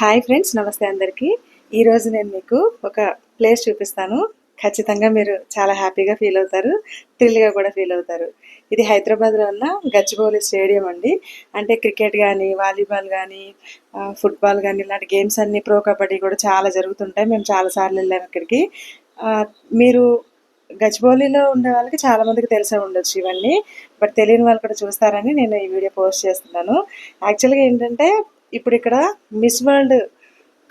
Hi friends నమస్తే అందరికీ. ఈరోజు నేను మీకు ఒక ప్లేస్ చూపిస్తాను. ఖచ్చితంగా మీరు చాలా హ్యాపీగా ఫీల్ అవుతారు థ్రిల్గా కూడా ఫీల్ అవుతారు. ఇది హైదరాబాద్లో ఉన్న గచ్చిబౌలి స్టేడియం అండి. అంటే క్రికెట్ కానీ వాలీబాల్ కానీ ఫుట్బాల్ కానీ ఇలాంటి గేమ్స్ అన్ని ప్రో కబడ్డీ కూడా చాలా జరుగుతుంటాయి. మేము చాలాసార్లు వెళ్ళాము ఇక్కడికి. మీరు గచ్చిబౌలిలో ఉండే వాళ్ళకి చాలా మందికి తెలిసే ఉండొచ్చు ఇవన్నీ. బట్ తెలియని వాళ్ళు కూడా చూస్తారని నేను ఈ వీడియో పోస్ట్ చేస్తున్నాను. యాక్చువల్గా ఏంటంటే ఇప్పుడు ఇక్కడ మిస్ వరల్డ్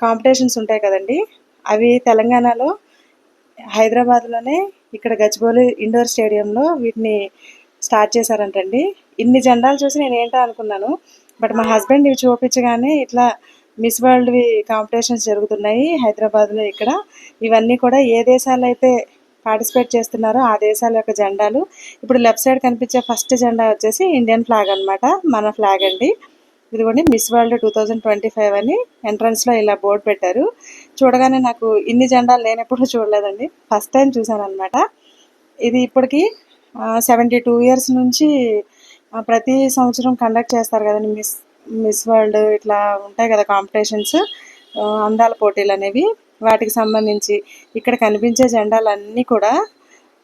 కాంపిటీషన్స్ ఉంటాయి కదండి. అవి తెలంగాణలో హైదరాబాద్లోనే ఇక్కడ గచ్చిబౌలి ఇండోర్ స్టేడియంలో వీటిని స్టార్ట్ చేశారంటండి. ఇన్ని జెండాలు చూసి నేను ఏంటో అనుకున్నాను. బట్ మా హస్బెండ్ ఇవి చూపించగానే ఇట్లా మిస్ వరల్డ్వి కాంపిటీషన్స్ జరుగుతున్నాయి హైదరాబాద్లో ఇక్కడ. ఇవన్నీ కూడా ఏ దేశాలు అయితే పార్టిసిపేట్ చేస్తున్నారో ఆ దేశాల యొక్క జెండాలు. ఇప్పుడు లెఫ్ట్ సైడ్ కనిపించే ఫస్ట్ జెండా వచ్చేసి ఇండియన్ ఫ్లాగ్ అనమాట మన ఫ్లాగ్ అండి. ఇదిగోండి miss world two thousand twenty five అని ఎంట్రన్స్లో ఇలా బోర్డు పెట్టారు. చూడగానే నాకు ఇన్ని జెండాలు నేను ఎప్పుడూ చూడలేదండి. ఫస్ట్ టైం చూసాను అనమాట ఇది ఇప్పటికీ సెవెంటీ టూ ఇయర్స్ నుంచి ప్రతి సంవత్సరం కండక్ట్ చేస్తారు కదండి మిస్ మిస్ వరల్డ్ ఇట్లా ఉంటాయి కదా కాంపిటీషన్స్ అందాల పోటీలు అనేవి. వాటికి సంబంధించి ఇక్కడ కనిపించే జెండాలన్నీ కూడా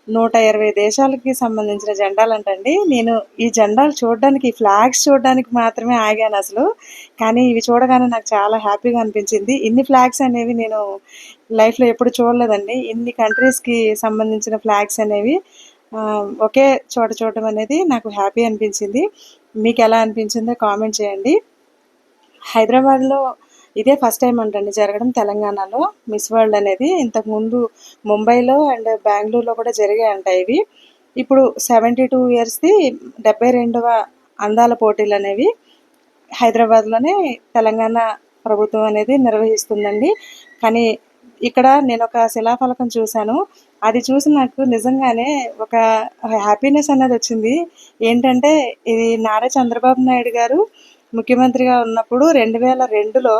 నూట ఇరవై దేశాలకి సంబంధించిన జెండాలు అంటండి నేను ఈ జెండాలు చూడడానికి ఫ్లాగ్స్ చూడడానికి మాత్రమే ఆగాను అసలు. కానీ ఇవి చూడగానే నాకు చాలా హ్యాపీగా అనిపించింది. ఇన్ని ఫ్లాగ్స్ అనేవి నేను లైఫ్లో ఎప్పుడు చూడలేదండి. ఇన్ని కంట్రీస్కి సంబంధించిన ఫ్లాగ్స్ అనేవి ఒకే చోట చూడటం అనేది నాకు హ్యాపీ అనిపించింది. మీకు ఎలా అనిపించిందో కామెంట్ చేయండి. హైదరాబాద్లో ఇదే ఫస్ట్ టైం అంటండి. జరగడం తెలంగాణలో. మిస్ వరల్డ్ అనేది ఇంతకుముందు ముంబైలో అండ్ బెంగళూరులో కూడా జరిగాయంట ఇవి. ఇప్పుడు సెవెంటీ టూ ఇయర్స్ది డెబ్బై రెండవ అందాల పోటీలు అనేవి హైదరాబాద్లోనే తెలంగాణ ప్రభుత్వం అనేది నిర్వహిస్తుందండి. కానీ ఇక్కడ నేను ఒక శిలాఫలకం చూశాను. అది చూసి నాకు నిజంగానే ఒక హ్యాపీనెస్ అనేది వచ్చింది ఏంటంటే ఇది నారా చంద్రబాబు నాయుడు గారు ముఖ్యమంత్రిగా ఉన్నప్పుడు రెండు వేల రెండులో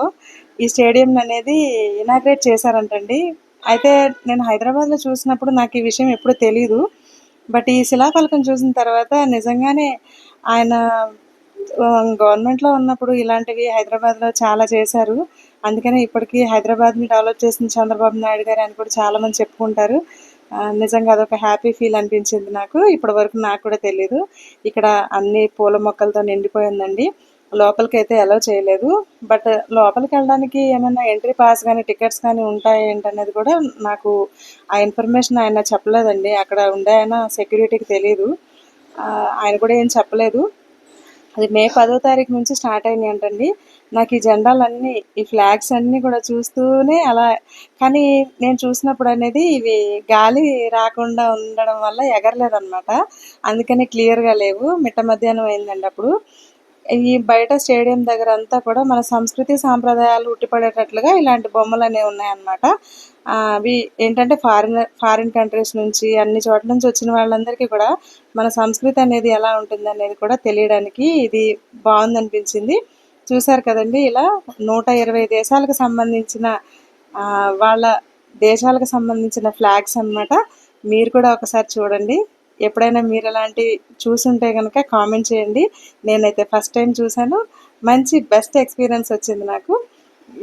ఈ స్టేడియం అనేది ఇనాగ్రేట్ చేశారంటండి. అయితే నేను హైదరాబాద్లో చూసినప్పుడు నాకు ఈ విషయం ఎప్పుడూ తెలియదు బట్ ఈ శిలాఫలకం చూసిన తర్వాత నిజంగానే ఆయన గవర్నమెంట్లో ఉన్నప్పుడు ఇలాంటివి హైదరాబాద్లో చాలా చేశారు. అందుకనే ఇప్పటికీ హైదరాబాద్ని డెవలప్ చేసిన చంద్రబాబు నాయుడు గారు అని కూడా చాలామంది చెప్పుకుంటారు. నిజంగా అదొక హ్యాపీ ఫీల్ అనిపించింది నాకు. ఇప్పటి వరకు నాకు కూడా తెలియదు ఇక్కడ అన్ని పూల మొక్కలతో నిండిపోయిందండి లోపలికి అయితే అలౌ చేయలేదు. బట్ లోపలికి వెళ్ళడానికి ఏమైనా ఎంట్రీ పాస్ కానీ టికెట్స్ కానీ ఉంటాయి ఏంటనేది కూడా నాకు ఆ ఇన్ఫర్మేషన్ ఆయన చెప్పలేదండి. అక్కడ ఉండే ఆయన సెక్యూరిటీకి తెలియదు ఆయన కూడా ఏం చెప్పలేదు. అది మే పదో తారీఖు నుంచి స్టార్ట్ అయినాయి అంటండి. నాకు ఈ జెండాలన్నీ ఈ ఫ్లాగ్స్ అన్నీ కూడా చూస్తూనే అలా కానీ నేను చూసినప్పుడు అనేది ఇవి గాలి రాకుండా ఉండడం వల్ల ఎగరలేదన్నమాట. అందుకని క్లియర్గా లేవు. మిట్ట మధ్యాహ్నం అయిందండి అప్పుడు. ఈ బయట స్టేడియం దగ్గర అంతా కూడా మన సంస్కృతి సాంప్రదాయాలు ఉట్టిపడేటట్లుగా ఇలాంటి బొమ్మలు అనేవి ఉన్నాయన్నమాట. అవి ఏంటంటే ఫారిన్ ఫారిన్ కంట్రీస్ నుంచి అన్ని చోట్ల నుంచి వచ్చిన వాళ్ళందరికీ కూడా మన సంస్కృతి అనేది ఎలా ఉంటుంది అనేది కూడా తెలియడానికి ఇది బాగుందనిపించింది. చూశారు కదండి ఇలా నూట ఇరవై దేశాలకు సంబంధించిన వాళ్ళ దేశాలకు సంబంధించిన ఫ్లాగ్స్ అన్నమాట. మీరు కూడా ఒకసారి చూడండి. ఎప్పుడైనా మీరు అలాంటి చూసుంటే కనుక కామెంట్ చేయండి. నేనైతే ఫస్ట్ టైం చూశాను. మంచి బెస్ట్ ఎక్స్పీరియన్స్ వచ్చింది నాకు.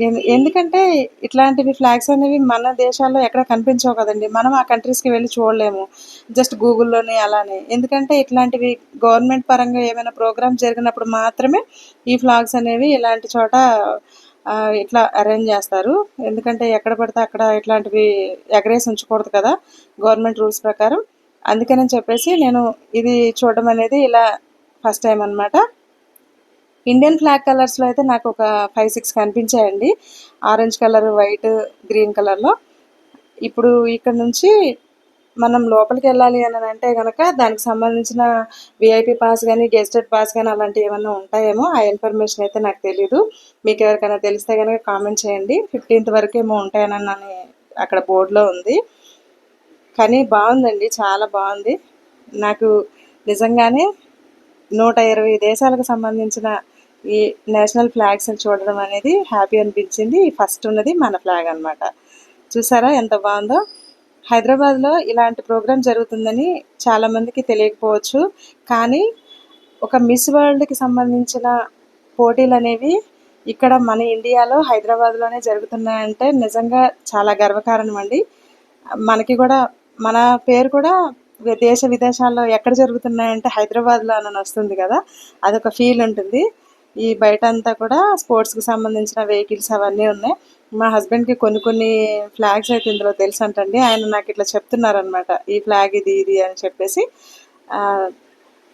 ఎన్- ఎందుకంటే ఇట్లాంటివి ఫ్లాగ్స్ అనేవి మన దేశాల్లో ఎక్కడ కనిపించవు కదండి. మనం ఆ కంట్రీస్కి వెళ్ళి చూడలేము. జస్ట్ గూగుల్లోనే అలానే. ఎందుకంటే ఇట్లాంటివి గవర్నమెంట్ పరంగా ఏమైనా ప్రోగ్రామ్ జరిగినప్పుడు మాత్రమే ఈ ఫ్లాగ్స్ అనేవి ఇలాంటి చోట ఇట్లా అరేంజ్ చేస్తారు. ఎందుకంటే ఎక్కడ పడితే అక్కడ ఇట్లాంటివి ఎగరేసి ఉంచకూడదు కదా. గవర్నమెంట్ రూల్స్ ప్రకారం. అందుకని చెప్పేసి నేను ఇది చూడడం అనేది ఇలా ఫస్ట్ టైం అన్నమాట. ఇండియన్ ఫ్లాగ్ కలర్స్లో అయితే నాకు ఒక ఫైవ్ సిక్స్ కనిపించాయండి. ఆరెంజ్ కలర్ వైట్ గ్రీన్ కలర్లో ఇప్పుడు ఇక్కడ నుంచి మనం లోపలికి వెళ్ళాలి అని అంటే కనుక దానికి సంబంధించిన విఐపి పాస్ కానీ గెస్టెడ్ పాస్ కానీ అలాంటివి ఏమైనా ఉంటాయేమో ఆ ఇన్ఫర్మేషన్ అయితే నాకు తెలీదు. మీకు ఎవరికైనా తెలిస్తే కనుక కామెంట్ చేయండి. ఫిఫ్టీన్త్ వరకు ఏమో ఉంటాయనని అక్కడ బోర్డులో ఉంది. కానీ బాగుందండి చాలా బాగుంది. నాకు నిజంగానే నూట ఇరవై దేశాలకు సంబంధించిన ఈ నేషనల్ ఫ్లాగ్స్ చూడడం అనేది హ్యాపీ అనిపించింది. ఫస్ట్ ఉన్నది మన ఫ్లాగ్ అన్నమాట. చూసారా ఎంత బాగుందో? హైదరాబాద్లో ఇలాంటి ప్రోగ్రాం జరుగుతుందని చాలామందికి తెలియకపోవచ్చు. కానీ ఒక మిస్ వరల్డ్కి సంబంధించిన పోటీలు అనేవి ఇక్కడ మన ఇండియాలో హైదరాబాద్లోనే జరుగుతున్నాయంటే నిజంగా చాలా గర్వకారణం అండి. మనకి కూడా మన పేరు కూడా దేశ విదేశాల్లో ఎక్కడ జరుగుతున్నాయంటే హైదరాబాద్లో అని వస్తుంది కదా అదొక ఫీల్ ఉంటుంది. ఈ బయట అంతా కూడా స్పోర్ట్స్కి సంబంధించిన వెహికల్స్ అవన్నీ ఉన్నాయి. మా హస్బెండ్కి కొన్ని కొన్ని ఫ్లాగ్స్ అయితే ఇందులో తెలుసు అంటండి ఆయన నాకు ఇట్లా చెప్తున్నారనమాట ఈ ఫ్లాగ్ ఇది ఇది అని చెప్పేసి.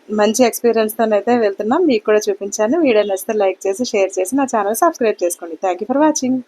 మంచి ఎక్స్పీరియన్స్తో అయితే వెళ్తున్నాం. మీకు కూడా చూపించాను. వీడియో నచ్చితే లైక్ చేసి షేర్ చేసి నా ఛానల్ సబ్స్క్రైబ్ చేసుకోండి. Thank you for watching.